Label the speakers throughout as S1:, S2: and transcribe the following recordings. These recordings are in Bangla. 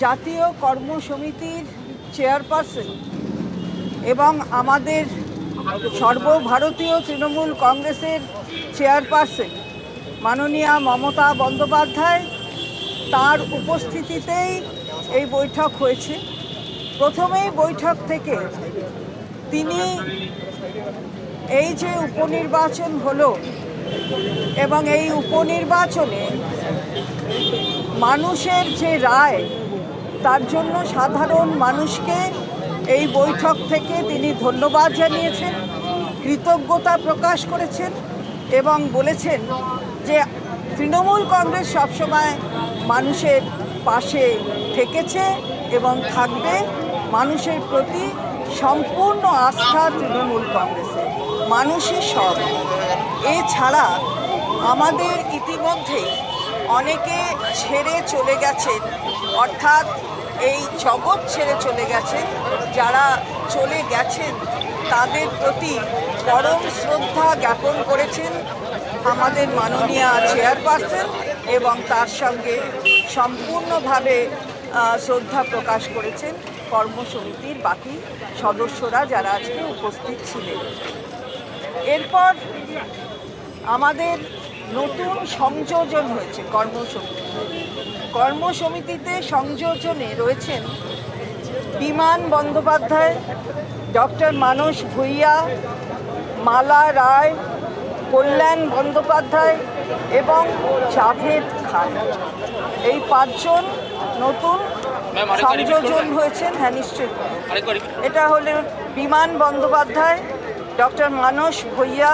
S1: জাতীয় কর্ম সমিতির চেয়ারপারসন এবং আমাদের সর্বভারতীয় তৃণমূল কংগ্রেসের চেয়ারপারসন মাননীয়া মমতা বন্দ্যোপাধ্যায় তার উপস্থিতিতেই এই বৈঠক হয়েছে। প্রথমেই বৈঠক থেকে তিনি এই যে উপনির্বাচন হলো এবং এই উপনির্বাচনে মানুষের যে রায় তার জন্য সাধারণ মানুষকে এই বৈঠক থেকে তিনি ধন্যবাদ জানিয়েছেন, কৃতজ্ঞতা প্রকাশ করেছেন এবং বলেছেন যে তৃণমূল কংগ্রেস সবসময় মানুষের পাশে থেকেছে এবং থাকবে। মানুষের প্রতি সম্পূর্ণ আস্থা তৃণমূল কংগ্রেসের। মানুষই সব। এছাড়া আমাদের ইতিমধ্যেই অনেকে ছেড়ে চলে গেছেন। অর্থাৎ এই জগৎ ছেড়ে চলে গেছেন। যারা চলে গেছেন, তাদের প্রতি পরম শ্রদ্ধা জ্ঞাপন করেছেন আমাদের মাননীয় চেয়ারপারসন এবং তার সঙ্গে সম্পূর্ণভাবে শ্রদ্ধা প্রকাশ করেছেন কর্মসমিতির বাকি সদস্যরা যারা আজকে উপস্থিত ছিলেন। এরপর আমাদের নতুন সংযোজন হয়েছে কর্মসমিতি। কর্মসমিতিতে সংযোজনে রয়েছেন বিমান বন্দ্যোপাধ্যায় ডক্টর মানস ভূঁইয়া মালা রায় কল্যাণ বন্দ্যোপাধ্যায় এবং জাভেদ খান। এই পাঁচজন নতুন সংযোজন হয়েছেন হ্যাঁ নিশ্চয়ই। এটা হলো বিমান বন্দ্যোপাধ্যায় ডক্টর মানস ভূঁইয়া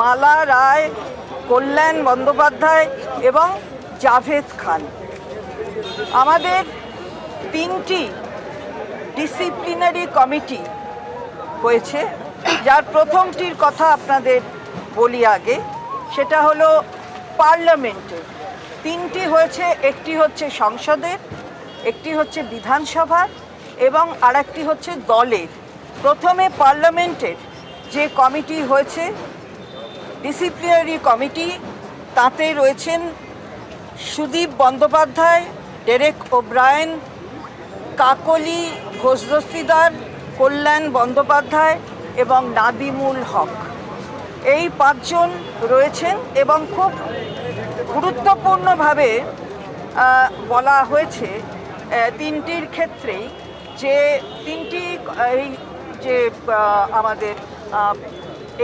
S1: মালা রায় কল্যাণ বন্দ্যোপাধ্যায় এবং জাভেদ খান। আমাদের তিনটি ডিসিপ্লিনারি কমিটি হয়েছে। যার প্রথমটির কথা আপনাদের বলি আগে, সেটা হলো পার্লামেন্টের তিনটি হয়েছে, একটি হচ্ছে সংসদের, একটি হচ্ছে বিধানসভার এবং আরেকটি হচ্ছে দলের। প্রথমে পার্লামেন্টের যে কমিটি হয়েছে ডিসিপ্লিনারি কমিটি, তাতে রয়েছেন সুদীপ বন্দ্যোপাধ্যায়, ডেরেক ওব্রায়ন, কাকলি ঘোষদস্তিদার কল্যাণ বন্দ্যোপাধ্যায় এবং নাদিমুল হক। এই পাঁচজন রয়েছেন এবং খুব গুরুত্বপূর্ণভাবে বলা হয়েছে তিনটির ক্ষেত্রেই যে তিনটি, এই যে আমাদের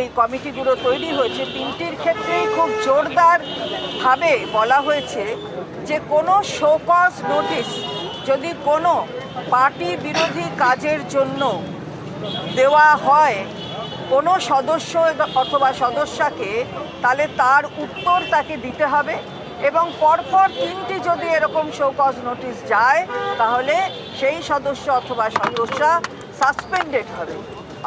S1: এই কমিটিগুলো তৈরি হয়েছে। তিনটির ক্ষেত্রেই খুব জোরদারভাবে বলা হয়েছে যে কোনো শোকজ নোটিশ যদি কোনো পার্টি বিরোধী কাজের জন্য দেওয়া হয় কোনো সদস্য অথবা সদস্যাকে, তাহলে তার উত্তর তাকে দিতে হবে এবং পরপর তিনটি যদি এরকম শোকজ নোটিশ যায়, তাহলে সেই সদস্য অথবা সদস্যা সাসপেন্ডেড হবে।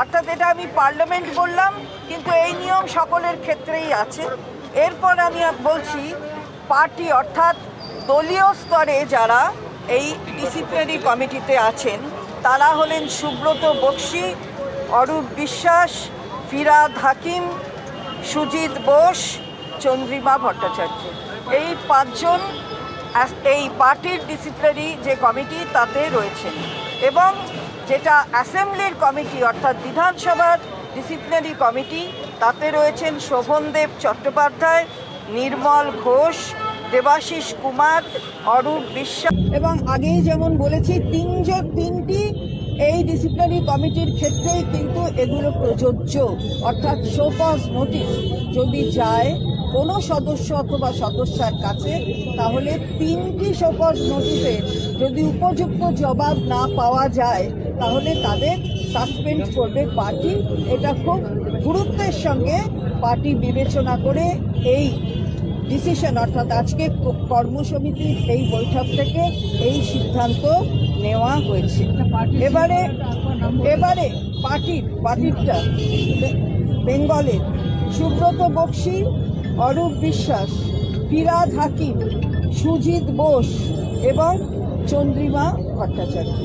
S1: অর্থাৎ এটা আমি পার্লামেন্ট বললাম, কিন্তু এই নিয়ম সকলের ক্ষেত্রেই আছে। এরপর আমি বলছি, পার্টি অর্থাৎ দলীয় স্তরে যারা এই ডিসিপ্লিনারি কমিটিতে আছেন, তারা হলেন সুব্রত বক্সি, অরূপ বিশ্বাস, ফিরাদ হাকিম, সুজিত বোস, চন্দ্রিমা ভট্টাচার্য। এই পাঁচজন এই পার্টির ডিসিপ্লিনারি যে কমিটি, তাতে রয়েছেন। এবং যেটা অ্যাসেম্বলির কমিটি, অর্থাৎ বিধানসভার ডিসিপ্লিনারি কমিটি, তাতে রয়েছেন শোভনদেব চট্টোপাধ্যায়, নির্মল ঘোষ, দেবাশিস কুমার, অরূপ বিশ্বাস। এবং আগেই যেমন বলেছি, তিনজন, তিনটি এই ডিসিপ্লিনারি কমিটির ক্ষেত্রেই কিন্তু এগুলো প্রযোজ্য। অর্থাৎ শোকজ নোটিশ যদি যায় কোনো সদস্য অথবা সদস্যার কাছে, তাহলে তিনটি শোকজ নোটিশে যদি উপযুক্ত জবাব না পাওয়া যায় তাহলে তাদের সাসপেন্ড করবে পার্টি এটা খুব গুরুত্বের সঙ্গে পার্টি বিবেচনা করে এই ডিসিশন অর্থাৎ আজকে কর্মসমিতির এই বৈঠক থেকে এই সিদ্ধান্ত নেওয়া হয়েছে। এবারে এবারে পার্টির পার্টিরটা বেঙ্গলের সুব্রত বক্সি, অরূপ বিশ্বাস ফিরাদ হাকিম, সুজিত বোস এবং চন্দ্রিমা ভট্টাচার্য।